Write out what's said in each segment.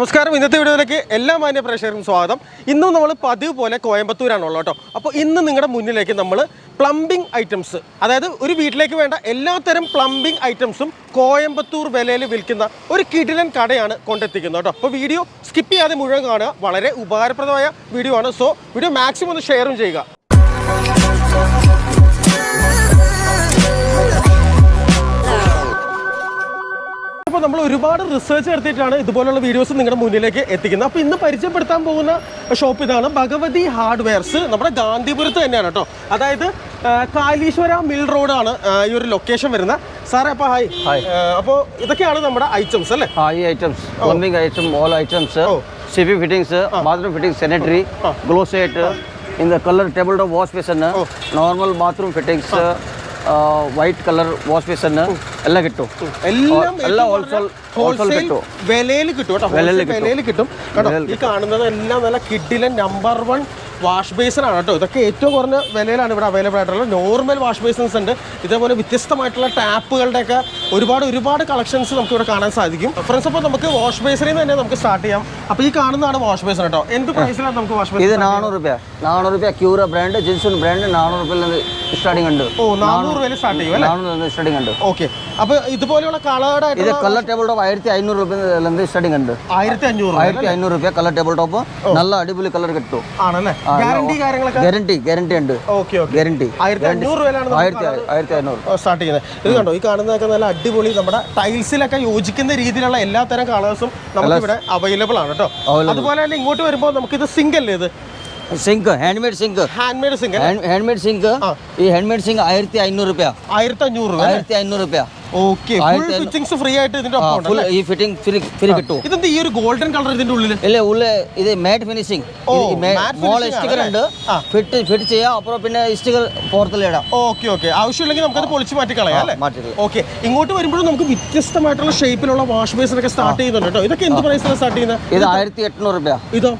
നമസ്കാരം. ഇന്നത്തെ വീഡിയോയിലേക്ക് എല്ലാ മാന്യ പ്രേക്ഷകർക്കും സ്വാഗതം. ഇന്നും നമ്മൾ പതിവ് പോലെ കോയമ്പത്തൂരാണുള്ളത് കേട്ടോ. അപ്പോൾ ഇന്ന് നിങ്ങളുടെ മുന്നിലേക്ക് നമ്മൾ പ്ലംബിംഗ് ഐറ്റംസ് അതായത് ഒരു വീട്ടിലേക്ക് വേണ്ട എല്ലാത്തരം പ്ലംബിംഗ് ഐറ്റംസും കോയമ്പത്തൂർ വിലയിൽ വിൽക്കുന്ന ഒരു കിടിലൻ കടയാണ് കൊണ്ടെത്തിക്കുന്നത് കേട്ടോ. അപ്പോൾ വീഡിയോ സ്കിപ്പ് ചെയ്യാതെ മുഴുവൻ കാണുക. വളരെ ഉപകാരപ്രദമായ വീഡിയോ ആണ്. സോ വീഡിയോ മാക്സിമം ഒന്ന് ഷെയറും ചെയ്യുക. അപ്പോൾ നമ്മൾ ഒരുപാട് റിസർച്ച് നടത്തിയിട്ടാണ് ഇതുപോലുള്ള വീഡിയോസ് നിങ്ങളുടെ മുന്നിലേക്ക് എത്തിക്കുന്നത്. അപ്പോൾ ഇന്ന് പരിചയപ്പെടുത്താൻ പോകുന്ന ഷോപ്പ് ഇതാണ് ഭഗവതി ഹാർഡ്വെയർസ് നമ്മുടെ ഗാന്ധിപുരത്ത് തന്നെയാണ് കേട്ടോ. അതായത് കാലീശ്വര മിൽ റോഡാണ് ഈ ഒരു ലൊക്കേഷൻ വരുന്നത്. സാറേ അപ്പോൾ ഹായ് ഹായ് അപ്പോൾ ഇതൊക്കെയാണ് നമ്മുടെ ഐറ്റംസ് അല്ലേ? Hi items plumbing item all items C V fittings bathroom fitting sanitary glow set இந்த colour table top wash basin normal bathroom fittings white colour wash basin എല്ലാം കിട്ടും. എല്ലാം ഹോൾസെയിൽ വിലയിൽ കിട്ടും വിലയിൽ കിട്ടും. ഈ കാണുന്നത് എല്ലാം നല്ല കിഡിലെ നമ്പർ വൺ വാഷ് ബേസിനാണ് ആണ് കേട്ടോ. ഇതൊക്കെ ഏറ്റവും കുറഞ്ഞ വിലയിലാണ് ഇവിടെ അവൈലബിൾ ആയിട്ടുള്ളത്. നോർമൽ വാഷ് ബേസിൻസ് ഉണ്ട്. ഇതേപോലെ വ്യത്യസ്തമായിട്ടുള്ള ടാപ്പുകളുടെയൊക്കെ ഒരുപാട് ഒരുപാട് കളക്ഷൻസ് നമുക്ക് ഇവിടെ കാണാൻ സാധിക്കും. ഫ്രണ്ട്സ് അപ്പോൾ നമുക്ക് വാഷ് നിന്ന് തന്നെ നമുക്ക് സ്റ്റാർട്ട് ചെയ്യാം. അപ്പോൾ ഈ കാണുന്നതാണ് വാഷ് ബേസിൻ കേട്ടോ. എന്ത് പ്രൈസിലാണ് നമുക്ക് വാഷ് ഇത് ബേസിൻ നാനൂറ് രൂപ നാനൂറ് രൂപ ക്യൂറ ബ്രാൻഡ് ജിൻസുൻ ബ്രാൻഡ് നാനൂറ് രൂപയിൽ സ്റ്റാർട്ടിംഗ് ഉണ്ട്. ഓ നാനൂറ് രൂപയിൽ സ്റ്റാർട്ട് ചെയ്യും അല്ലേ? നാനൂറ് സ്റ്റാർട്ടിംഗ് ഉണ്ട്. ഓക്കെ അപ്പോൾ ഇതുപോലെയുള്ള കളേർഡ് ഇത് കളർ ടേബിൾ ടോപ്പ് ആയിരത്തി അഞ്ഞൂറ് രൂപ സ്റ്റാർട്ടിംഗ് ഉണ്ട്. ആയിരത്തി അഞ്ഞൂറ് ആയിരത്തി അഞ്ഞൂറ് രൂപ കളർ ടേബിൾ ടോപ്പ്. നല്ല അടിപൊളി കളർ കിട്ടും. ആണല്ലേ? ഗ്യാരണ്ടി കാര്യങ്ങളൊക്കെ? ഗ്യാരണ്ടി ഗ്യാരണ്ടി ഉണ്ട്. ഓക്കെ ഓക്കെ ഗ്യാരണ്ടി ആയിരത്തി അഞ്ഞൂറ് രൂപയിലാണ് ആയിരത്തി ആയിരത്തി അഞ്ഞൂറ്. സ്റ്റാർട്ട് ചെയ്യുന്നത്. ഇത് കണ്ടോ ഈ കാണുന്നതൊക്കെ നല്ല അടിപൊളി നമ്മുടെ ടൈൽസിലൊക്കെ യോജിക്കുന്ന രീതിയിലുള്ള എല്ലാ തരം കളേഴ്സും നമുക്ക് ഇവിടെ അവൈലബിൾ ആണ് കേട്ടോ. അതുപോലെ തന്നെ ഇങ്ങോട്ട് വരുമ്പോൾ നമുക്ക് ഇത് സിങ്ക് അല്ലേ ഇത്? Sink hand made sink hand made sink hand made sink ഈ ഹാൻഡ് മെയ്ഡ് സിങ്ക് ആയിരത്തി അഞ്ഞൂറ് രൂപ ആയിരത്തി അഞ്ഞൂറ് ആയിരത്തി അഞ്ഞൂറ് രൂപ ഓക്കെ ഫിറ്റിംഗ്സ് ഫ്രീ ആയിട്ട് ഇതിന്റെ ഒപ്പം ഈ ഫിറ്റിംഗ് ഫ്രീ ഫ്രീ കിട്ടും ഇതെന്താ ഈ ഒരു ഗോൾഡൻ കളർ ഇതിന്റെ ഉള്ളിൽ ഇല്ല ഇത് മാറ്റ് ഫിനിഷിംഗ് സ്റ്റിക്കർ ഉണ്ട്. ഫിറ്റ് ഫിറ്റ് ചെയ്യാം അപ്പുറം പിന്നെ സ്റ്റിക്കർ പുറത്തിലിടാം ഓക്കെ ഓക്കെ ആവശ്യമില്ലെങ്കിൽ നമുക്കത് പൊളിച്ച് മാറ്റി കളയാം അല്ലേ? മാറ്റി ഓക്കെ ഇങ്ങോട്ട് വരുമ്പോഴും നമുക്ക് വ്യത്യസ്തമായിട്ടുള്ള ഷേപ്പിലുള്ള വാഷ് ബേസിൻ ഒക്കെ സ്റ്റാർട്ട് ചെയ്യുന്നുണ്ട് കേട്ടോ. ഇതൊക്കെ എന്ത് പ്രൈസിലാണ് സ്റ്റാർട്ട് ചെയ്യുന്നത്? ഇത് ആയിരത്തി എണ്ണൂറ് രൂപ ഇതോ?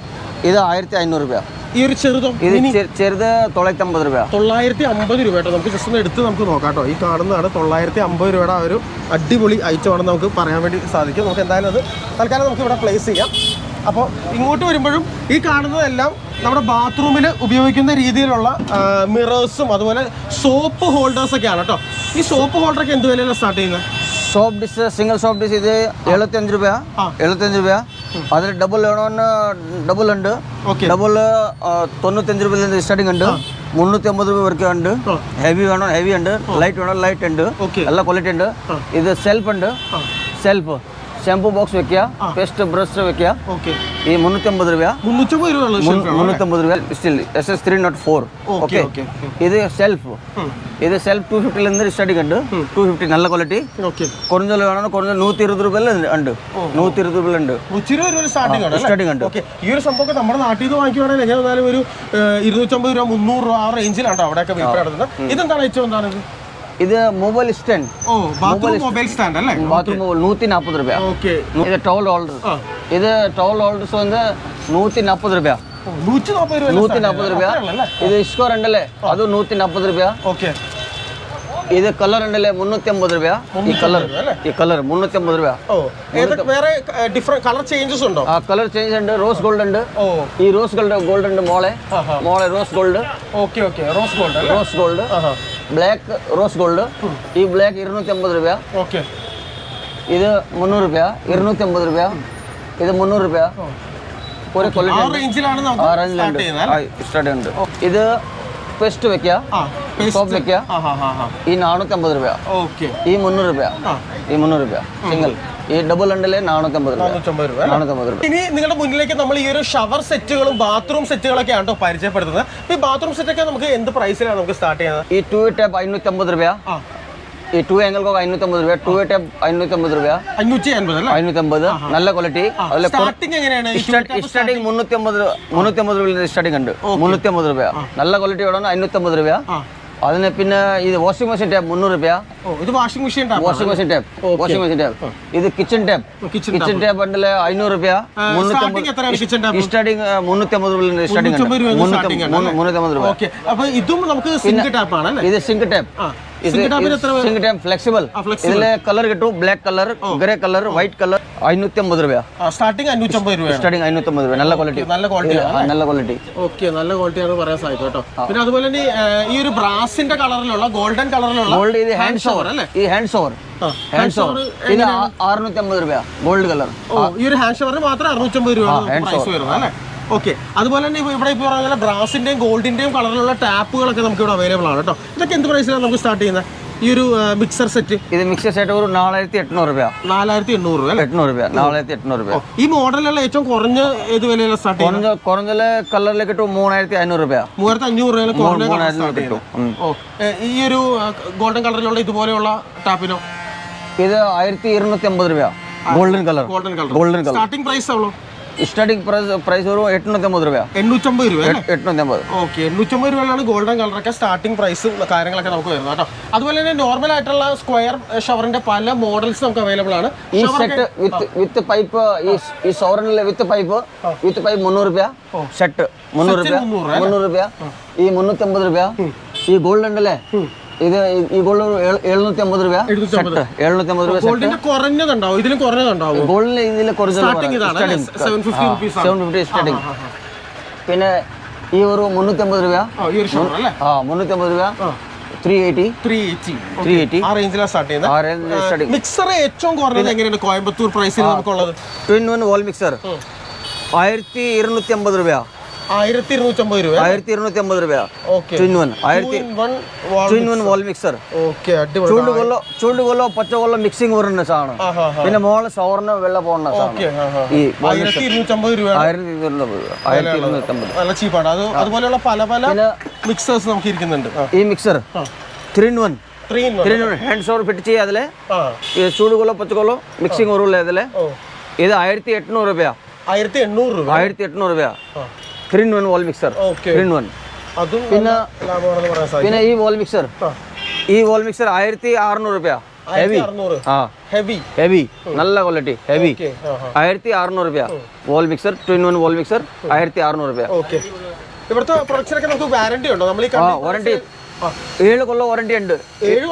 ഇത് ആയിരത്തി അഞ്ഞൂറ് രൂപ ഈ ഒരു ചെറുതോ? ഇത് ചെറുത് തൊള്ളായിരത്തി അമ്പത് രൂപ തൊള്ളായിരത്തി അമ്പത് രൂപ കേട്ടോ നമുക്ക് ജസ്റ്റ് ഒന്ന് എടുത്ത് നമുക്ക് നോക്കാം കേട്ടോ ഈ കാണുന്നതാണ് തൊള്ളായിരത്തി അമ്പത് രൂപയുടെ ആ ഒരു അടിപൊളി ഐറ്റം ഐറ്റമാണെന്ന് നമുക്ക് പറയാൻ വേണ്ടി സാധിക്കും. നമുക്ക് എന്തായാലും അത് തൽക്കാലം നമുക്ക് ഇവിടെ പ്ലേസ് ചെയ്യാം. അപ്പോൾ ഇങ്ങോട്ട് വരുമ്പോഴും ഈ കാണുന്നതെല്ലാം നമ്മുടെ ബാത്റൂമിൽ ഉപയോഗിക്കുന്ന രീതിയിലുള്ള മിറേഴ്സും അതുപോലെ സോപ്പ് ഹോൾഡേഴ്സ് ഹോൾഡേഴ്സൊക്കെയാണ് കേട്ടോ ഈ സോപ്പ് ഹോൾഡറൊക്കെ എന്ത് വിലയിലാണ് സ്റ്റാർട്ട് ചെയ്യുന്നത്? Soap dish single soap dish ഇത് എഴുപത്തി അഞ്ച് രൂപ എഴുപത്തി അഞ്ച് രൂപ അതിൽ ഡബിൾ വേണമെന്ന് ഡബിൾ ഉണ്ട്. ഓക്കെ ഡബിൾ തൊണ്ണൂറ്റഞ്ച് രൂപയിൽ സ്റ്റാർട്ടിംഗ് ഉണ്ട്. മുന്നൂറ്റി അമ്പത് രൂപ വരെ ഉണ്ട്. ആ. ഹെവി വേണം? ഹെവി ഉണ്ട്. ലൈറ്റ് വേണം? ലൈറ്റ് ഉണ്ട്. Okay. എല്ലാ ക്വാളിറ്റി ഉണ്ട്. ഇത് സെൽഫ് ഉണ്ട്. സെൽഫ് ഷാംപൂ ബോക്സ് വെക്കുക പേസ്റ്റ് ബ്രഷ് വെക്കുക. ഈ മുന്നൂറ്റമ്പത് രൂപ മുന്നൂറ്റമ്പത് രൂപ. Steel S S three not four okay ഇത് സെൽഫ് ഇത് സെൽഫ് ടു ഫിഫ്റ്റിൽ നിന്ന് സ്റ്റാർട്ടിംഗ് ഉണ്ട് ടു ഫിഫ്റ്റി നല്ല ക്വാളിറ്റി കുറഞ്ഞ വേണമെങ്കിൽ കുറഞ്ഞ നൂറ്റി ഇരുപത് രൂപയിൽ ഉണ്ട്. നൂറ്റി ഇരുപത് രൂപയിൽ ഉണ്ട്. സ്റ്റാർട്ടിംഗ് ഉണ്ട്. ഈ ഒരു സംഭവം നമ്മുടെ നാട്ടിൽ നിന്ന് വാങ്ങിക്കുവാണെങ്കിൽ ഒരു ഇരുന്നൂറ്റമ്പത് രൂപ മുന്നൂറ് രൂപ ആ റേഞ്ചിലാണ് അവിടെയൊക്കെ ഇതെന്താണ് ഏറ്റവും എന്താണ് ഇത് mobile stand oh mobile stand അല്ലേ? ബാത്റൂം മൊബൈൽ നൂറ്റി നാൽപ്പത് രൂപ ഓക്കെ ഇത് ടോൾ ഹോൾഡർ ഇത് ടോൾ ഹോൾഡേഴ്സ് വന്ന് നൂറ്റി നാൽപ്പത് രൂപ നൂറ്റി നാൽപ്പത് രൂപ ഇത് സ്കോർ ഉണ്ടല്ലേ? അത് നൂറ്റി നാൽപ്പത് രൂപ ഓക്കെ ഇത് കളർ ഉണ്ടല്ലേ? മുന്നൂറ്റി അമ്പത് രൂപ ഈ കളർ ഈ കളർ മുന്നൂറ്റി അമ്പത് രൂപ വേറെ ഡിഫറെന്റ് കളർ ചേഞ്ചസ് ഉണ്ടോ? കളർ ചേഞ്ച് ഉണ്ട്. റോസ് ഗോൾഡ് ഉണ്ട്. ഈ റോസ് ഗോൾഡ് ഗോൾഡ് ഉണ്ട് മോളെ. മോളെ rose gold okay okay rose gold rose gold black rose gold ഈ ബ്ലാക്ക് ഇരുന്നൂറ്റി അമ്പത് രൂപ ഓക്കെ ഇത് മുന്നൂറ് രൂപ ഇരുന്നൂറ്റി അമ്പത് രൂപ ഇത് മുന്നൂറ് രൂപ ഒരു ആ ക്വാളിറ്റി റേഞ്ചിലാണ് സ്റ്റാർട്ട് ചെയ്യുന്നത് ഇത് പേസ്റ്റ് വെക്കുക ആ സോപ്പ് വെക്കുക ഈ നാനൂറ്റമ്പത് രൂപ ഓക്കെ. ഈ മുന്നൂറ് രൂപ. ഈ മുന്നൂറ് രൂപ സിംഗിൾ. ഈ ഡബിൾ ഉണ്ടല്ലേ നാനൂറ്റമ്പത് രൂപ നാനൂറ്റമ്പത് രൂപ. ഇനി നിങ്ങളുടെ മുന്നിലേക്ക് നമ്മൾ ഈ ഒരു ഷവർ സെറ്റുകളും ബാത്റൂം സെറ്റുകളൊക്കെ ആണ് പരിചയപ്പെടുത്തുന്നത്? ഈ ബാത്റൂം സെറ്റൊക്കെ നമുക്ക് എന്ത് പ്രൈസിലാണ് നമുക്ക് സ്റ്റാർട്ട് ചെയ്യുന്നത്? ഈ ടു ടാപ്പ് അഞ്ഞൂറ്റമ്പത് രൂപ ഈ ടു ആംഗിൾക്കൊക്കെ അഞ്ഞൂറ്റമ്പത് രൂപ. ടു ടാപ്പ് അഞ്ഞൂറ്റമ്പത് രൂപ അഞ്ഞൂറ്റി അൻപത് അല്ലേ? അഞ്ഞൂറ്റമ്പത്. നല്ല ക്വാളിറ്റി അതിൽ സ്റ്റാർട്ടിംഗ് എങ്ങനെയാണ് ഈ സ്റ്റാർട്ടിങ് മുന്നൂറ്റി അമ്പത് മുന്നൂറ്റി അമ്പത് രൂപ സ്റ്റാർട്ടിംഗ് ഉണ്ട്. മുന്നൂറ്റി അമ്പത് രൂപ നല്ല ക്വാളിറ്റി വേണം അഞ്ഞൂറ്റമ്പത് രൂപ അതിന് പിന്നെ ഇത് വാഷിംഗ് മെഷീൻ ടാപ്പ് മുന്നൂറ് രൂപ ഇത് washing machine tap washing machine tap washing machine tap ഇത് കിച്ചൺ ടാപ്പ് കിച്ചൺ ടാപ്പ് അഞ്ഞൂറ് രൂപ സ്റ്റാർട്ടിംഗ് രൂപ സ്റ്റാർട്ടിംഗ് മുന്നൂറ്റമ്പത് രൂപ ആണ് മുന്നൂറ്റി അമ്പത് രൂപ. ഓക്കെ അപ്പൊ ഇതും നമുക്ക് സിങ്ക് ടാപ്പ് ആണ് അല്ലേ? ഇത് സിങ്ക് ടാപ്പ് സിങ്ക് ഫ്ലെക്സിബിൾ ഇതിലെ കളർ കിട്ടും. Black colour grey colour white colour അഞ്ഞൂറ്റി അമ്പത് രൂപ സ്റ്റാർട്ടിംഗ് അഞ്ഞൂറ്റമ്പത് സ്റ്റാർട്ടിംഗ് അഞ്ഞൂറ്റമ്പത് രൂപ. നല്ല ക്വാളിറ്റി നല്ല ക്വാളിറ്റി നല്ല ക്വാളിറ്റി ഓക്കെ നല്ല ക്വാളിറ്റി ആണ് പറയാൻ സാധിക്കും കേട്ടോ. പിന്നെ അതുപോലെ തന്നെ ഈ ഒരു ബ്രാസിന്റെ കളറിലുള്ള ഗോൾഡൻ കളറിലുള്ള ഗോൾഡ് ഇത് ഹാൻഡ്സ് ഓവർ അല്ലേ? ഈ ഹാൻഡ്സ് ഓവർ ഹാൻഡ്സ് ഓവർ ഇത് അറുന്നൂറ്റി അമ്പത് രൂപ ഗോൾഡ് കളർ ഈ ഒരു ഹാൻഡ് ഷവറിന് മാത്രം അറുന്നൂറ്റമ്പത് രൂപ പ്രൈസ് വരുന്നത് അല്ലേ? ഓക്കെ അതുപോലെ തന്നെ ഇവിടെ ഇപ്പോൾ പറഞ്ഞ ബ്രാസിന്റെയും ഗോൾഡിന്റെയും കളറിലുള്ള ടാപ്പുകളൊക്കെ നമുക്ക് ഇവിടെ അവൈലബിൾ ആണ് കേട്ടോ. ഇതൊക്കെ എന്ത് പ്രൈസിലാണ് നമുക്ക് സ്റ്റാർട്ട് ചെയ്യുന്നത്? ഈ ഒരു മിക്സർ സെറ്റ് ഇത് മിക്സർ സെറ്റ് ഒരു നാലായിരത്തി എണ്ണൂറ് രൂപ നാലായിരത്തി എണ്ണൂറ് രൂപ എണ്ണൂറ് രൂപ നാലായിരത്തി എണ്ണൂറ് രൂപ ഈ മോഡലുള്ള ഏറ്റവും കുറഞ്ഞ ഏത് വിലയുള്ള സ്റ്റാർട്ട് കുറഞ്ഞ കുറഞ്ഞ കളറിൽ കിട്ടും മൂവായിരത്തി അഞ്ഞൂറ് രൂപ മൂവായിരത്തി അഞ്ഞൂറ് കിട്ടും ഏ, ഈ ഒരു ഗോൾഡൻ കളറിലുള്ള ഇതുപോലെയുള്ള ടാപ്പിനോ? ഇത് ആയിരത്തി ഇരുന്നൂറ്റി അമ്പത് രൂപ golden colour golden colour golden colour starting price ആവുള്ളൂ സ്റ്റാർട്ടിംഗ് പ്രൈസ് പ്രൈസ് ഒരു എണ്ണൂറ്റി അമ്പത് രൂപ എണ്ണൂറ്റമ്പത് രൂപ എണ്ണൂറ്റമ്പത് ഓക്കെ എണ്ണൂറ്റമ്പത് രൂപയിലാണ് ഗോൾഡൻ കളറൊക്കെ സ്റ്റാർട്ടിംഗ് പ്രൈസും കാര്യങ്ങളൊക്കെ നമുക്ക് വരുന്നത് കേട്ടോ. അതുപോലെ തന്നെ നോർമൽ ആയിട്ടുള്ള സ്ക്വയർ ഷവറിന്റെ പല മോഡൽസ് നമുക്ക് അവൈലബിൾ ആണ്. ഈ സെറ്റ് വിത്ത് വിത്ത് പൈപ്പ് ഈ സൗറിനിലെ വിത്ത് പൈപ്പ് വിത്ത് പൈപ്പ് മുന്നൂറ് രൂപ സെറ്റ് മുന്നൂറ് രൂപ മുന്നൂറ് രൂപ ഈ മുന്നൂറ്റമ്പത് രൂപ ഈ ഗോൾഡ് ഉണ്ടല്ലേ? ഇത് ഗോൾഡ് എഴുന്നൂറ്റി അമ്പത് രൂപ എഴുന്നൂറ്റി അമ്പത് രൂപ കുറഞ്ഞതുണ്ടാവും. ഇതിൽ സെവൻ ഫിഫ്റ്റി ഫിഫ്റ്റി സ്റ്റാർട്ടിംഗ് പിന്നെ ഈ ഒരു മുന്നൂറ്റി അമ്പത് രൂപ ആ മുന്നൂറ്റി അമ്പത് രൂപ three eighty three eighty three eighty ആ റേഞ്ചിലാണ് സ്റ്റാർട്ട് ചെയ്യുന്നത്. മിക്സർ ഏറ്റവും കുറഞ്ഞത് എങ്ങനെയാണ് കോയമ്പത്തൂർ പ്രൈസിൽ നമുക്കുള്ളത്? ട്വിൻ വൺ വോൾ മിക്സർ ആയിരത്തി ഇരുന്നൂറ്റി അമ്പത് രൂപ ആയിരത്തി ഇരുന്നൂറ്റമ്പത് രൂപ ആയിരത്തി ഇരുന്നൂറ്റി അമ്പത് രൂപ വോൾ മിക്സർ ഓക്കെ അടിപൊളി. ചൂണ്ട് കൊല്ലോ ചൂണ്ട് കൊല്ലോ പച്ച കൊല്ലോ മിക്സിംഗ് വരുന്ന സാധനം പിന്നെ മോൾ സൗറിന് വെള്ള പോകുന്ന സാധനം. ഈ ആയിരത്തി ഇരുന്നൂറ്റമ്പത് രൂപ. ആയിരത്തി ആയിരത്തി നല്ല ചീപ്പാണ് അത് അതുപോലെയുള്ള പല പല മിക്സേഴ്സ് നമുക്ക് ഇരിക്കുന്നുണ്ട് ഈ mixer three in one in one hand shower fit ചെയ്യുക അതിലെ. ആ. ഈ ചൂട് കൊല്ലോ പച്ച കൊല്ലോ മിക്സിംഗ് വരുള്ളൂ അതിലെ. ഓ. Three in one wall mixer three in one പിന്നെ പിന്നെ ഈ വോൾ മിക്സർ. ഈ വോൾ മിക്സർ ആയിരത്തി അറുന്നൂറ് രൂപ ഹെവി ആ. ഹെവി ഹെവി നല്ല ക്വാളിറ്റി ഹെവി ആയിരത്തി അറുന്നൂറ് രൂപ wall mixer twin one wall mixer ആയിരത്തി അറുന്നൂറ് ഓക്കെ ഇവിടുത്തെ പ്രൊഡക്ഷനൊക്കെ നമുക്ക് വാറണ്ടി ഉണ്ടോ? നമ്മൾ ഈ വാറണ്ടി. ഏഴ് കൊല്ലം വാറണ്ടി ഉണ്ട്. ഏഴ്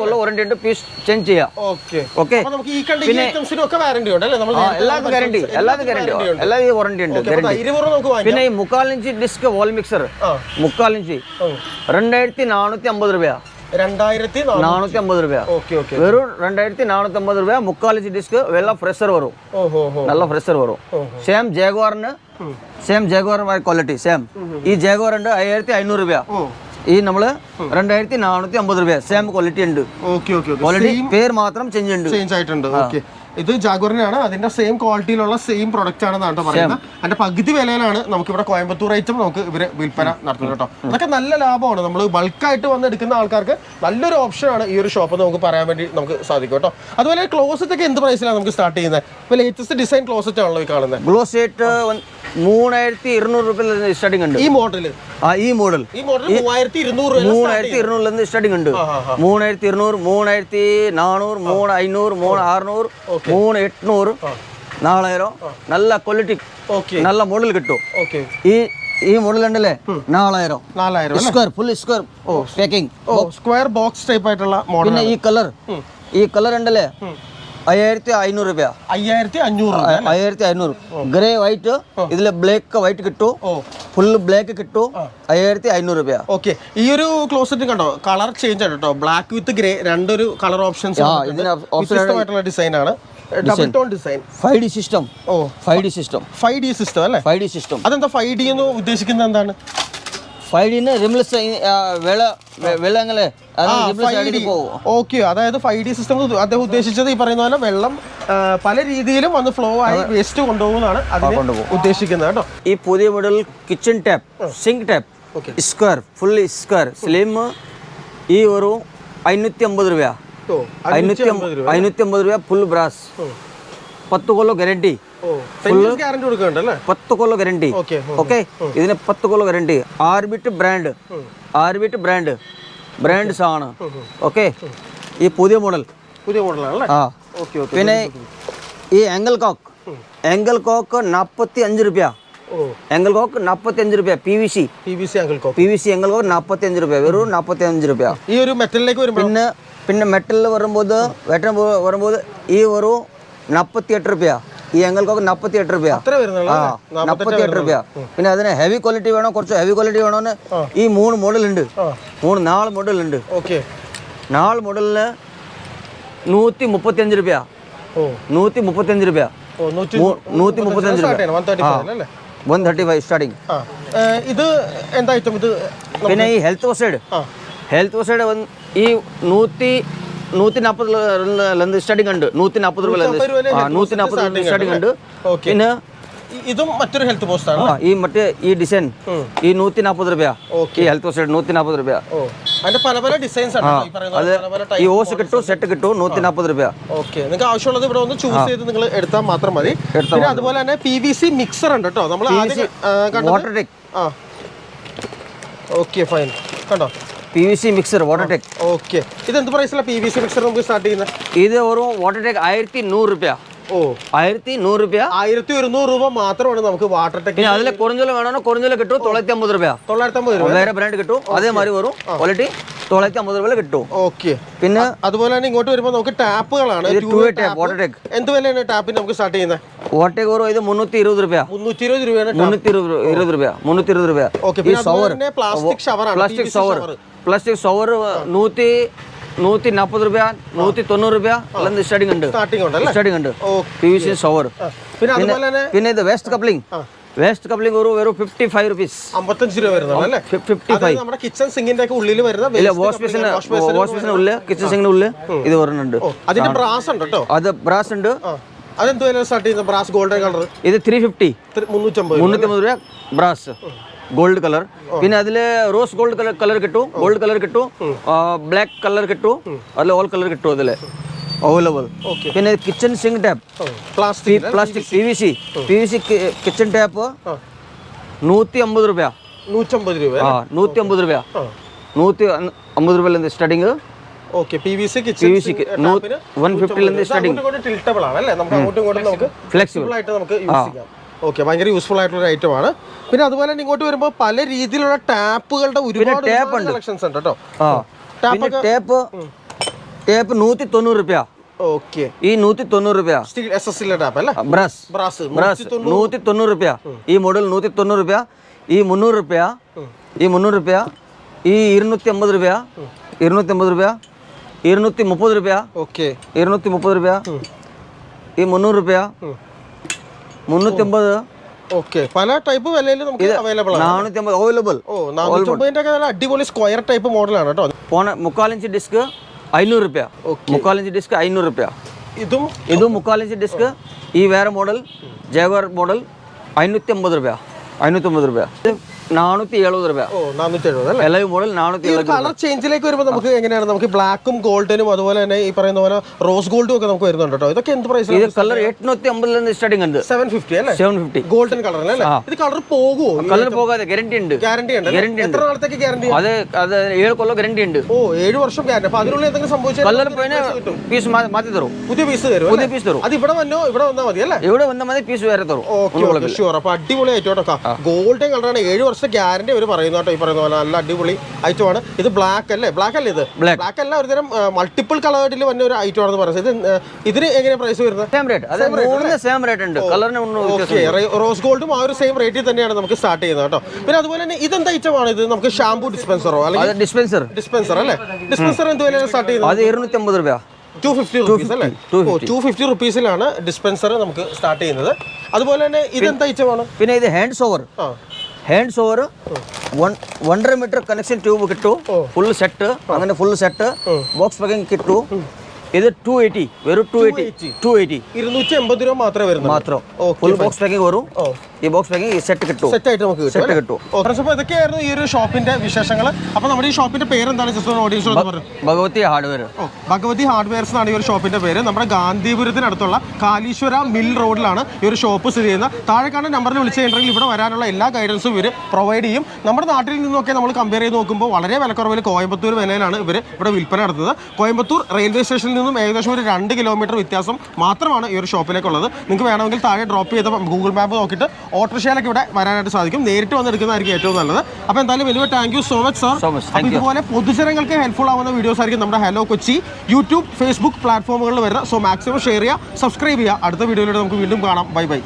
കൊല്ലം വാറണ്ടി ഉണ്ട് പീസ് ചേഞ്ച് ചെയ്യാം. ഓക്കെ പിന്നെ എല്ലാവർക്കും ഗ്യാരണ്ടി എല്ലാവർക്കും ഗ്യാരണ്ടി എല്ലാ വാറണ്ടി ഉണ്ട്. പിന്നെ ഈ മുക്കാൽ ഇഞ്ച് ഡിസ്ക് വോൾ മിക്സർ മുക്കാൽ ഇഞ്ച്. രണ്ടായിരത്തി നാനൂറ്റി അമ്പത് രൂപ രണ്ടായിരത്തി നാനൂറ്റി അമ്പത് രൂപ ഓക്കെ ഓക്കെ വെറും രണ്ടായിരത്തി നാനൂറ്റി അമ്പത് രൂപ മുക്കാൽ ഇഞ്ച് ഡിസ്ക് വെള്ള ഫ്രഷർ വരും. ഓഹോ നല്ല ഫ്രഷർ വരും. സെയിം ജേഗോറിന് സെയിം ജാഗ്വാർ ക്വാളിറ്റി സെയിം ഈ ജാഗ്വാർ ഉണ്ട് അയ്യായിരത്തി അഞ്ഞൂറ് രൂപ ഈ നമ്മൾ രണ്ടായിരത്തി നാനൂറ്റി അമ്പത് രൂപ സെയിം ക്വാളിറ്റി ഉണ്ട്. ഓക്കെ ഓക്കെ ഓക്കെ ക്വാളിറ്റി പേര് മാത്രം ചേഞ്ച് ഉണ്ട്. ചേഞ്ച് ആയിട്ടുണ്ട്. ഓക്കെ ഇത് ജാഗുറിനാണ്. അതിന്റെ സെയിം ക്വാളിറ്റിയിലുള്ള സെയിം പ്രൊഡക്റ്റ് ആണ് എന്നാണ് പറയുന്നത്. അതിന്റെ പകുതി വിലയിലാണ് നമുക്ക് ഇവിടെ കോയമ്പത്തൂർ ഐറ്റം നമുക്ക് ഇവർ വിൽപ്പന നടത്തുന്നത് കേട്ടോ അതൊക്കെ നല്ല ലാഭമാണ്. നമ്മൾ ബൾക്കായിട്ട് വന്ന് എടുക്കുന്ന ആൾക്കാർക്ക് നല്ലൊരു ഓപ്ഷനാണ് ഈ ഒരു ഷോപ്പ് നമുക്ക് പറയാൻ വേണ്ടി നമുക്ക് സാധിക്കും കേട്ടോ അതുപോലെ ക്ലോസറ്റ് ഒക്കെ എന്ത് പ്രൈസിലാണ് നമുക്ക് സ്റ്റാർട്ട് ചെയ്യുന്നത്? ഇപ്പൊ ലേറ്റസ്റ്റ് ഡിസൈൻ ക്ലോസറ്റ് ആണല്ലോ ഈ കാണുന്നത്. ക്ലോസറ്റ് മൂവായിരത്തി ഇരുന്നൂറ് രൂപയിൽ സ്റ്റാർട്ടിംഗ് ഉണ്ട്. ഈ മോഡൽ ആ ഈ മോഡൽ മൂവായിരത്തി ഇരുന്നൂറ് മൂവായിരത്തി ഇരുന്നൂറിൽ സ്റ്റാർട്ടിംഗ് ഉണ്ട്. മൂവായിരത്തി ഇരുന്നൂറ് മൂവായിരത്തി നാനൂറ് മൂന്ന് അഞ്ഞൂറ് മൂന്ന് അറുന്നൂറ് മൂന്ന് എട്നൂറ് നാലായിരം. നല്ല ക്വാളിറ്റി. നല്ല മോഡൽ കിട്ടും. ഈ ഈ മോഡൽ ഉണ്ടല്ലേ നാലായിരം. നാലായിരം square full square packing square box type ആയിട്ടുള്ള മോഡൽ പിന്നെ ഈ കളർ ഈ കളർ ഉണ്ടല്ലേ അയ്യായിരത്തി അഞ്ഞൂറ് രൂപ അയ്യായിരത്തി അഞ്ഞൂറ് അയ്യായിരത്തി അഞ്ഞൂറ് ഗ്രേ വൈറ്റ് ഇതിൽ ബ്ലാക്ക് വൈറ്റ് കിട്ടും. ഫുൾ ബ്ലാക്ക് കിട്ടും. അയ്യായിരത്തി അഞ്ഞൂറ് രൂപ ഓക്കെ. ഈ ഒരു ക്ലോസറ്റ് കണ്ടോ? കളർ ചേഞ്ച് ആണ് കേട്ടോ. ബ്ലാക്ക് വിത്ത് ഗ്രേ രണ്ടൊരു കളർ ഓപ്ഷൻസ് ഡിസൈൻ ആണ്. Double tone design five D system oh five D system five D system അല്ലേ? ഫൈവ് ഡി സിസ്റ്റം അതെന്താ ഫൈവ് ഡി എന്ന് ഉദ്ദേശിക്കുന്നത് എന്താണ്? ഫൈവ് ഡിന് റിംലെസ് വെള്ളങ്ങളെ ഓക്കെ അതായത് ഫൈവ് ഡി സിസ്റ്റം അദ്ദേഹം ഉദ്ദേശിച്ചത് ഈ പറയുന്ന പോലെ വെള്ളം പല രീതിയിലും വന്ന് ഫ്ലോ ആയി വേസ്റ്റ് കൊണ്ടുപോകുന്നതാണ് അതിനെ. ഉദ്ദേശിക്കുന്നത് കേട്ടോ. ഈ പുതിയ model kitchen tap sink. Tap square full square slim ഈ ഒരു അഞ്ഞൂറ്റി അമ്പത് രൂപ അഞ്ഞൂറ്റി അമ്പത് രൂപ ഫുൾ ബ്രാസ് പത്ത് കൊല്ലോ ഗ്യാരണ്ടി പത്ത് കൊല്ലോ ഗ്യാരണ്ടി ഓക്കെ ഇതിന് പത്ത് കൊല്ലോ guarantee orbit brand orbit brand brands ആണ് ഓക്കെ. ഈ പുതിയ മോഡൽ പുതിയ മോഡലാണ് ആ. പിന്നെ ഈ ആംഗിൾ കോക്ക് ആംഗിൾ കോക്ക് നാൽപ്പത്തി അഞ്ച് റുപ്യ ആംഗിൾ കോക്ക് നാൽപ്പത്തി അഞ്ച് റുപ്യ P V C P V C angle cock P V C angle cock നാൽപ്പത്തി അഞ്ച് റുപ്യ വെറും നാൽപ്പത്തി അഞ്ച് റുപ്യ ഈ ഒരു മെറ്റലിലേക്ക് പിന്നെ പിന്നെ മെറ്റലിൽ വരുമ്പോൾ വെട്ടം വരുമ്പോൾ ഈ ഒരു നാൽപ്പത്തി എട്ട് റുപ്യ. ഈ എങ്ങൾക്കൊക്കെ കോക്ക് നാൽപ്പത്തി എട്ട് റുപ്യ ആ നാൽപ്പത്തി എട്ട് റുപ്യ. പിന്നെ അതിന് ഹെവി ക്വാളിറ്റി വേണോ? കുറച്ച് ഹെവി ക്വാളിറ്റി വേണോന്ന് ഈ മൂന്ന് മോഡൽ ഉണ്ട്. മൂന്ന് നാല് മോഡൽ ഉണ്ട്. ഓക്കെ. നാല് മോഡലിന് നൂറ്റി മുപ്പത്തിയഞ്ച് റുപ്യ. ഓ. നൂറ്റി മുപ്പത്തിയഞ്ച് റുപ്യ. ഓ നൂറ്റി മുപ്പത്തി അഞ്ച് വൺ തേർട്ടി ഫൈവ് സ്റ്റാർട്ടിങ് ഇത് എന്താ ഐറ്റം ഇത് പിന്നെ ഈ ഹെൽത്ത് ഫസ്റ്റ് ആ. ഹെൽത്ത് വസൈഡ് വന്ന് ഈ നൂറ്റി നൂറ്റി നാൽപ്പത് സ്റ്റാർട്ടിംഗ് ഉണ്ട് നൂറ്റി നാൽപ്പത് രൂപ നൂറ്റി നാൽപ്പത് starting സ്റ്റാർട്ടിംഗ് ഉണ്ട് പിന്നെ ഇതും മറ്റൊരു ഹെൽത്ത് പോസ്റ്റ് ആണ്. ഈ മറ്റേ ഈ ഡിസൈൻ. ഈ നൂറ്റി നാൽപ്പത് രൂപ ഓക്കെ ഈ ഹെൽത്ത് വസൈഡ് നൂറ്റി നാൽപ്പത് രൂപ അതിന്റെ പല പല ഡിസൈൻസ് ആണ് ഈ ഓസ് കിട്ടും സെറ്റ് കിട്ടും നൂറ്റി നാൽപ്പത് രൂപ ഓക്കെ നിങ്ങൾക്ക് ആവശ്യമുള്ളത് ഇവിടെ ഒന്ന് ചൂസ് ചെയ്ത് നിങ്ങൾ എടുത്താൽ മാത്രം മതി. പിന്നെ അതുപോലെ തന്നെ പി വി സി മിക്സർ ഉണ്ട് കേട്ടോ നമ്മൾ വാട്ടർ ടെക് ഓക്കെ ഫൈൻ കണ്ടോ? P V C mixer water tech okay ഇത് എന്ത് പ്രൈസിലാണ് പി വി സി മിക്സർ നമുക്ക് സ്റ്റാർട്ട് ചെയ്യുന്നത് ഇത് ഒരു വാട്ടർ ടെക് ആയിരത്തി നൂറ് രൂപ ഓ. ആയിരത്തി നൂറ് രൂപ ആയിരത്തി ഒരുന്നൂറ് രൂപ മാത്രമാണ് നമുക്ക് വാട്ടർ ടെക് പിന്നെ അതിൽ കുറഞ്ഞിൽ വേണമെങ്കിൽ കുറഞ്ഞിൽ കിട്ടും തൊള്ളായിരത്തി അമ്പത് രൂപ തൊള്ളായിരത്തി അമ്പത് രൂപ വേറെ ബ്രാൻഡ് കിട്ടും അതേമാതിരി വരും. ക്വാളിറ്റി തൊള്ളായിരത്തി അമ്പത് രൂപ കിട്ടും. ഓക്കെ. പിന്നെ അതുപോലെ തന്നെ ഇങ്ങോട്ട് വരുമ്പോൾ നമുക്ക് ടാപ്പുകളാണ്. വാട്ടർ ടെക് എന്ത് വിലയാണ് ടാപ്പിന് നമുക്ക് സ്റ്റാർട്ട് ചെയ്യുന്നത് വാട്ടേക്ക് വരും ഇത് മുന്നൂറ്റി ഇരുപത് രൂപ മുന്നൂറ്റി ഇരുപത് രൂപയാണ് മുന്നൂറ്റി ഇരുപത് രൂപ- മുന്നൂറ്റി ഇരുപത് രൂപ ഓക്കെ ഷവർ പ്ലാസ്റ്റിക് ഷവറാണ് പ്ലാസ്റ്റിക് ഷവർ പ്ലാസ്റ്റിക് ഷവർ നൂറ്റി നൂറ്റി നാൽപ്പത് രൂപ നൂറ്റി തൊണ്ണൂറ് രൂപ എല്ലാം സ്റ്റാർട്ടിംഗ് ഉണ്ട്. സ്റ്റാർട്ടിംഗ് ഉണ്ട് പി വി സി ഷവർ പിന്നെ പിന്നെ ഇത് വേസ്റ്റ് കപ്ലിംഗ് വേസ്റ്റ് കപ്ലിംഗ് ഒരു വെറും ഫിഫ്റ്റി ഫൈവ് റുപ്പീസ് അമ്പത്തഞ്ച് രൂപ ഫിഫ്റ്റി ഫൈവ് നമ്മുടെ കിച്ചൺ സിംഗിന്റെ ഉള്ളിൽ വരുന്ന ഇല്ല wash basin basin wash basin ഉള്ളിൽ കിച്ചൺ സിംഗിന് ഉള്ളിൽ ഇത് വരുന്നുണ്ട് അതിന്റെ ബ്രാസ് ഉണ്ട് കേട്ടോ. അത് ബ്രാസ് ഉണ്ട്. ആ. അതെന്ത് വില സ്റ്റാർട്ട് ചെയ്യുന്നത്? ബ്രാസ് ഗോൾഡൻ കളർ ഇത് ത്രീ ഫിഫ്റ്റി മുന്നൂറ്റമ്പത് മുന്നൂറ്റമ്പത് രൂപ ബ്രാസ് ഗോൾഡ് കളർ പിന്നെ അതിൽ റോസ് ഗോൾഡ് കളർ കളർ കിട്ടും ഗോൾഡ് കളർ കിട്ടും ബ്ലാക്ക് കളർ കിട്ടും അതിൽ ഓൾ കളർ കിട്ടും അതിൽ അവൈലബിൾ. പിന്നെ kitchen sink tap plastic plastic P V C P V C kitchen tap നൂറ്റി അമ്പത് രൂപ. നൂറ്റമ്പത് രൂപ ആ നൂറ്റി അമ്പത് രൂപ നൂറ്റി അമ്പത് രൂപയിൽ starting okay P V C kitchen PVC ക്ക് നൂ- 150 ൽ ടിൽറ്റബിൾ ആണ് നമുക്ക് അങ്ങോട്ടും നമുക്ക് ഫ്ലെക്സിബിൾ ആയിട്ട് നമുക്ക് യൂസ് ചെയ്യാം. ഓക്കെ ഭയങ്കര യൂസ്ഫുൾ ആയിട്ടുള്ള ഒരു ഐറ്റം ആണ്. പിന്നെ അതുപോലെ തന്നെ ഇങ്ങോട്ട് വരുമ്പോൾ പല രീതിയിലുള്ള ടാപ്പുകളുടെ ഒരുപാട്. കളക്ഷൻസ് ഉണ്ട്. കേട്ടോ. ടേപ്പ് ടേപ്പ് നൂറ്റി തൊണ്ണൂറ് രൂപ ഓക്കെ ഈ നൂറ്റി തൊണ്ണൂറ് രൂപ എസ് എസ് ടാപ്പ് അല്ലേ? ബ്രസ്. ബ്രാസ്. ബ്രസ്. നൂറ്റി തൊണ്ണൂറ് രൂപ ഈ മോഡൽ നൂറ്റി തൊണ്ണൂറ് രൂപ ഈ മുന്നൂറ് രൂപ ഈ മുന്നൂറ് രൂപ ഈ ഇരുന്നൂറ്റി അമ്പത് രൂപ ഇരുന്നൂറ്റി അമ്പത് രൂപ ഇരുന്നൂറ്റി മുപ്പത് രൂപ ഓക്കെ ഇരുന്നൂറ്റി മുപ്പത് രൂപ ഈ മുന്നൂറ് രൂപ മുന്നൂറ്റമ്പത്. ഓക്കെ. പല ടൈപ്പ് വിലയിൽ നമുക്ക് അവൈലബിൾ നാനൂറ്റമ്പത് അവൈലബിൾ ഓ നാനൂറ്റമ്പതിന്റെ ഒക്കെ നല്ല അടിപൊളി സ്ക്വയർ ടൈപ്പ് മോഡലാണ് കേട്ടോ പോണ മുക്കാലഞ്ച് ഡിസ്ക് അഞ്ഞൂറ് റുപ്യ. മുക്കാലഞ്ച് ഡിസ്ക് അഞ്ഞൂറ് റുപ്യ. ഇതും ഇതും മുക്കാലഞ്ച് ഡിസ്ക് ഈ വേറെ മോഡൽ ജയവർ മോഡൽ അഞ്ഞൂറ്റി അമ്പത് റുപ്യ. അഞ്ഞൂറ്റി റുപ്യ. നാനൂറ്റി എഴുപത് രൂപ. ഓ നാനൂറ്റി എഴുപത് അല്ലേ മോഡൽ കളർ വരുമ്പോൾ നമുക്ക് ബ്ലാക്കും ഗോൾഡനും അതുപോലെ തന്നെ ഈ പറയുന്ന പോലെ റോസ് ഗോൾഡും ഒക്കെ നമുക്ക് വരുന്നുണ്ട് കേട്ടോ. ഇതൊക്കെ എന്ത് പ്രൈസ് ഇത് കളർ എട്ടുനൂറ്റി അമ്പതിൽ നിന്ന് സ്റ്റാർട്ടിംഗ് ഉണ്ട്. സെവൻ ഫിഫ്റ്റി അല്ലേ? സെവൻ ഫിഫ്റ്റി ഗോൾഡൻ കളർ അല്ലേ? ഇത് കളർ പോകുമോ കളർ പോകാതെ ഗ്യാരണ്ടി ഉണ്ട്. ഗ്യാരണ്ടി ഉണ്ട് ഗ്യാരണ്ടി എത്ര നാളത്തേക്ക് ഗ്യാരണ്ടി അത് അത് ഏഴ് കൊല്ലം ഗ്യാരണ്ടി ഉണ്ട്. ഓ ഏഴ് വർഷം ഗ്യാരണ്ടി അപ്പൊ അതിനുള്ളിൽ എന്തെങ്കിലും സംഭവിച്ചാൽ കളർ പോയിന് പീസ് മാറ്റി തരും. പുതിയ പീസ് തരും പുതിയ പീസ് തരും. അത് ഇവിടെ വന്നോ? ഇവിടെ വന്നാൽ മതി അല്ലേ? ഇവിടെ വന്നാൽ മതി പീസ് വേറെ തരും. ഓക്കെ ഷുവർ അപ്പൊ അടിപൊളിയായിട്ട് കേട്ടോ. ഗോൾഡൻ കളറാണ് ഏഴ് വർഷം വർഷത്തെ ഗ്യാരണ്ടി അവർ പറയുന്നു കേട്ടോ ഈ പറയുന്ന പോലെ നല്ല അടിപൊളി ഐറ്റം ആണ്. ഇത് ബ്ലാക്ക് അല്ലേ? ബ്ലാക്ക് അല്ലേ ഇത്? ബ്ലാക്ക് അല്ല ഒരുതരം മൾട്ടിപ്പിൾ കളറിൽ വന്ന ഒരു ഐറ്റം ആണെന്ന് പറയുന്നത്. ഇത് ഇതിന് എങ്ങനെയാണ് പ്രൈസ് വരുന്നത്? റോസ് ഗോൾഡും ആ ഒരു സെയിം റേറ്റിൽ തന്നെയാണ് നമുക്ക് സ്റ്റാർട്ട് ചെയ്യുന്നത് കേട്ടോ. പിന്നെ അതുപോലെ തന്നെ ഐറ്റം ആണ് ഇത്? നമുക്ക് ഷാമ്പൂ ഡിസ്പെൻസറോ അല്ലെങ്കിൽ ഡിസ്പെൻസർ ഡിസ്പെൻസർ അല്ലേ? ഡിസ്പെൻസർ എന്ത് വിലയാണ് സ്റ്റാർട്ട് ചെയ്യുന്നത്? ഇരുന്നൂറ്റമ്പത് രൂപ ടു ഫിഫ്റ്റി റുപ്പീസ് അല്ലേ? ടു ഫിഫ്റ്റി റുപ്പീസിലാണ് ഡിസ്പെൻസർ നമുക്ക് സ്റ്റാർട്ട് ചെയ്യുന്നത്. അതുപോലെ തന്നെ ഐറ്റം ആണ്? പിന്നെ ഇത് hand shower hands shower ಒಂದ್ರೆ meter connection tube kit full set ಆಮೇಲೆ ಫುಲ್ ಸೆಟ್ ಬಾಕ್ಸ್ ಬಗ್ಗೆ ಕಿಟ್ಟು ഇത് ടു എയ്റ്റി വെറും ടു എയ്റ്റി 280. ടു എയ്റ്റി ഇരുന്നൂറ്റി എൺപത് രൂപ മാത്രമേ വരുന്നുള്ളൂ. മാത്രം. ഫുൾ. ബോക്സ് പാക്കിംഗ് വരും ഈ ബോക്സ് പാക്കിംഗ് സെറ്റ് കിട്ടും. സെറ്റ് ആയിട്ട് നമുക്ക് സെറ്റ് കിട്ടും. അപ്പോൾ ഇതൊക്കെയായിരുന്നു ഈ ഒരു ഷോപ്പിന്റെ വിശേഷങ്ങൾ അപ്പോൾ നമ്മുടെ ഈ ഷോപ്പിന്റെ പേര് എന്താണ് just audience Bhagavathi hardware. Bhagavathi hardwares എന്നാണ് ഈ ഒരു ഷോപ്പിന്റെ പേര്. നമ്മുടെ ഗാന്ധിപുരത്തിനടുത്തുള്ള കാലീശ്വര മിൽ റോഡിലാണ് ഈ ഒരു ഷോപ്പ് സ്ഥിതി ചെയ്യുന്നത്. താഴെ കാണുന്ന നമ്പറിൽ വിളിച്ചു കഴിഞ്ഞിട്ടുണ്ടെങ്കിൽ ഇവിടെ വരാനുള്ള എല്ലാ ഗൈഡൻസും ഇവർ പ്രൊവൈഡ് ചെയ്യും. നമ്മുടെ നാട്ടിൽ നിന്നൊക്കെ നമ്മൾ കമ്പയർ ചെയ്ത് നോക്കുമ്പോൾ വളരെ വിലക്കുറവിൽ കോയമ്പത്തൂർ വിലയിലാണ് ഇവർ ഇവിടെ വിൽപ്പന നടത്തുന്നത്. കോയമ്പത്തൂർ റെയിൽവേ സ്റ്റേഷനിൽ നിന്നും ഏകദേശം ഒരു രണ്ട് കിലോമീറ്റർ വ്യത്യാസം മാത്രമാണ് ഈ ഒരു ഷോപ്പിലേക്കുള്ളത്. നിങ്ങൾക്ക് വേണമെങ്കിൽ താഴെ ഡ്രോപ്പ് ചെയ്ത ഗൂഗിൾ മാപ്പ് നോക്കിയിട്ട് ഓട്ടോറിക്ഷയിലൊക്കെ ഇവിടെ വരാനായിട്ട് സാധിക്കും. നേരിട്ട് വന്ന് എടുക്കുന്നതായിരിക്കും ഏറ്റവും നല്ലത്. അപ്പോൾ എന്തായാലും വലിയ thank you so much sir. ഇതുപോലെ പൊതുജനങ്ങൾക്ക് ഹെൽപ്ഫുൾ ആവുന്ന വീഡിയോസ് ആയിരിക്കും നമ്മുടെ ഹലോ കൊച്ചി യൂട്യൂബ് ഫേസ്ബുക്ക് പ്ലാറ്റ്ഫോമുകളിൽ വരുന്നത്. സോ മാക്സിമം ഷെയർ ചെയ്യുക സബ്സ്ക്രൈബ് ചെയ്യുക. അടുത്ത വീഡിയോയിലൂടെ നമുക്ക് വീണ്ടും കാണാം. Bye bye